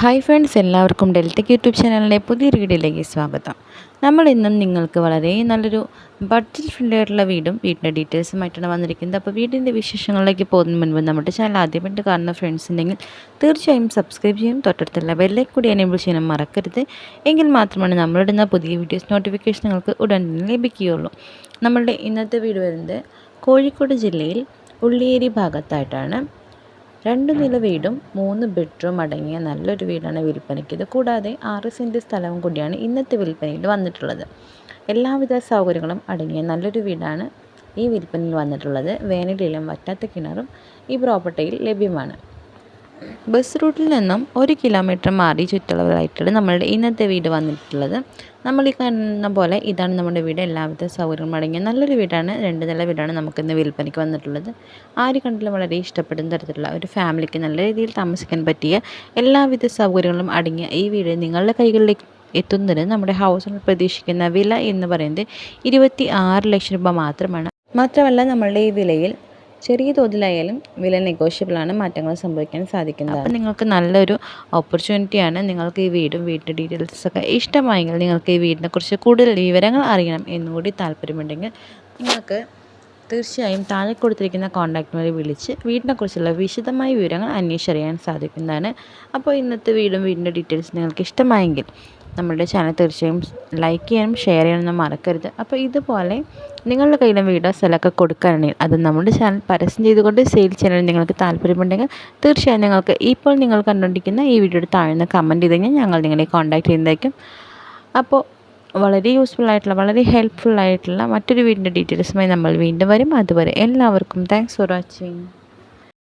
Hi friends എല്ലാവർക്കും ഡെൽറ്റക് YouTube ചാനലിലെ പുതിയൊരു വീഡിയോയിലേക്ക് സ്വാഗതം. നമ്മൾ ഇന്നും നിങ്ങൾക്ക് വളരെ നല്ലൊരു ബഡ്ജറ്റ് ഫ്രണ്ട്ലി ആയിട്ടുള്ള വീടും വീടിന്റെ ഡീറ്റെയിൽസുമായിട്ടാണ് വന്നിരിക്കുന്നത്. അപ്പോൾ വീടിന്റെ വിശേഷങ്ങളിലേക്ക് പോകുന്നതിന് മുൻപ് നമ്മുടെ ചാനൽ ആദ്യമായിട്ട് കാണുന്ന ഫ്രണ്ട്സ് ഉണ്ടെങ്കിൽ തീർച്ചയായും സബ്സ്ക്രൈബ് ചെയ്യും. തൊട്ടടുത്തുള്ള ബെല്ലേക്ക് കൂടി എനേബിൾ ചെയ്യാൻ മറക്കരുത്. എങ്കിൽ മാത്രമാണ് നമ്മളിടുന്ന പുതിയ വീഡിയോസ് നോട്ടിഫിക്കേഷൻ നിങ്ങൾക്ക് ഉടൻ തന്നെ ലഭിക്കുകയുള്ളൂ. നമ്മളുടെ ഇന്നത്തെ വീട് വരുന്നത് കോഴിക്കോട് ജില്ലയിൽ ഉള്ളിയേരി ഭാഗത്തായിട്ടാണ്. രണ്ട് നില വീടും മൂന്ന് ബെഡ്റൂം അടങ്ങിയ നല്ലൊരു വീടാണ് വിൽപ്പനയ്ക്ക്. ഇത് കൂടാതെ ആറ് സെന്റ് സ്ഥലവും കൂടിയാണ് ഇന്നത്തെ വിൽപ്പനയിൽ വന്നിട്ടുള്ളത്. എല്ലാവിധ സൗകര്യങ്ങളും അടങ്ങിയ നല്ലൊരു വീടാണ് ഈ വിൽപ്പനയിൽ വന്നിട്ടുള്ളത്. വേനലിലും വറ്റാത്ത കിണറും ഈ പ്രോപ്പർട്ടിയിൽ ലഭ്യമാണ്. ബസ് റൂട്ടിൽ നിന്നും ഒരു കിലോമീറ്റർ മാറി ചുറ്റളവിലായിട്ടാണ് നമ്മളുടെ ഇന്നത്തെ വീട് വന്നിട്ടുള്ളത്. നമ്മൾ ഈ കാണുന്ന പോലെ ഇതാണ് നമ്മുടെ വീട്. എല്ലാവിധ സൗകര്യങ്ങളും അടങ്ങിയ നല്ലൊരു വീടാണ്. രണ്ട് നില വീടാണ് നമുക്കിന്ന് വിൽപ്പനയ്ക്ക് വന്നിട്ടുള്ളത്. ആര് കണ്ടാലും വളരെ ഇഷ്ടപ്പെടുന്ന തരത്തിലുള്ള ഒരു ഫാമിലിക്ക് നല്ല രീതിയിൽ താമസിക്കാൻ പറ്റിയ എല്ലാവിധ സൗകര്യങ്ങളും അടങ്ങിയ ഈ വീട് നിങ്ങളുടെ കൈകളിലേക്ക് എത്തുന്നതിന് നമ്മുടെ ഹൗസിൽ പ്രതീക്ഷിക്കുന്ന വില എന്ന് പറയുന്നത് ഇരുപത്തി ആറ് ലക്ഷം രൂപ മാത്രമാണ്. മാത്രമല്ല നമ്മളുടെ ഈ വിലയിൽ ചെറിയ തോതിലായാലും വില നെഗോഷ്യബിളാണ് മാറ്റങ്ങൾ സംഭവിക്കാൻ സാധിക്കുന്നത് അപ്പം നിങ്ങൾക്ക് നല്ലൊരു ഓപ്പർച്യൂണിറ്റിയാണ് നിങ്ങൾക്ക് ഈ വീടും വീടിന്റെ ഡീറ്റെയിൽസൊക്കെ ഇഷ്ടമായെങ്കിൽ നിങ്ങൾക്ക് ഈ വീടിനെക്കുറിച്ച് കൂടുതൽ വിവരങ്ങൾ അറിയണം എന്നുകൂടി താല്പര്യമുണ്ടെങ്കിൽ നിങ്ങൾക്ക് തീർച്ചയായും താഴെ കൊടുത്തിരിക്കുന്ന കോൺടാക്ട് വഴി വിളിച്ച് വീടിനെക്കുറിച്ചുള്ള വിശദമായ വിവരങ്ങൾ അന്വേഷിച്ചറിയാൻ സാധിക്കുന്നതാണ്. അപ്പോൾ ഇന്നത്തെ വീടും വീടിന്റെ ഡീറ്റെയിൽസ് നിങ്ങൾക്ക് ഇഷ്ടമായെങ്കിൽ നമ്മളുടെ ചാനൽ തീർച്ചയായും ലൈക്ക് ചെയ്യാനും ഷെയർ ചെയ്യാനൊന്നും മറക്കരുത്. അപ്പോൾ ഇതുപോലെ നിങ്ങളുടെ കയ്യിലും വീഡിയോ സ്ഥലമൊക്കെ കൊടുക്കാനാണെങ്കിൽ അത് നമ്മുടെ ചാനൽ പരസ്യം ചെയ്തുകൊണ്ട് സെയിൽ ചെയ്യാൻ നിങ്ങൾക്ക് താല്പര്യമുണ്ടെങ്കിൽ തീർച്ചയായും നിങ്ങൾക്ക് ഇപ്പോൾ നിങ്ങൾ കണ്ടുകൊണ്ടിരിക്കുന്ന ഈ വീഡിയോയുടെ താഴ്ന്ന കമന്റ് ചെയ്ത് കഴിഞ്ഞാൽ ഞങ്ങൾ നിങ്ങളെ കോൺടാക്ട് ചെയ്യുന്നതായിരിക്കും. അപ്പോൾ വളരെ യൂസ്ഫുൾ ആയിട്ടുള്ള വളരെ ഹെൽപ്ഫുൾ ആയിട്ടുള്ള മറ്റൊരു വീടിന്റെ ഡീറ്റെയിൽസുമായി നമ്മൾ വീണ്ടും വരും. അതുവരെ എല്ലാവർക്കും താങ്ക്സ് ഫോർ വാച്ചിങ്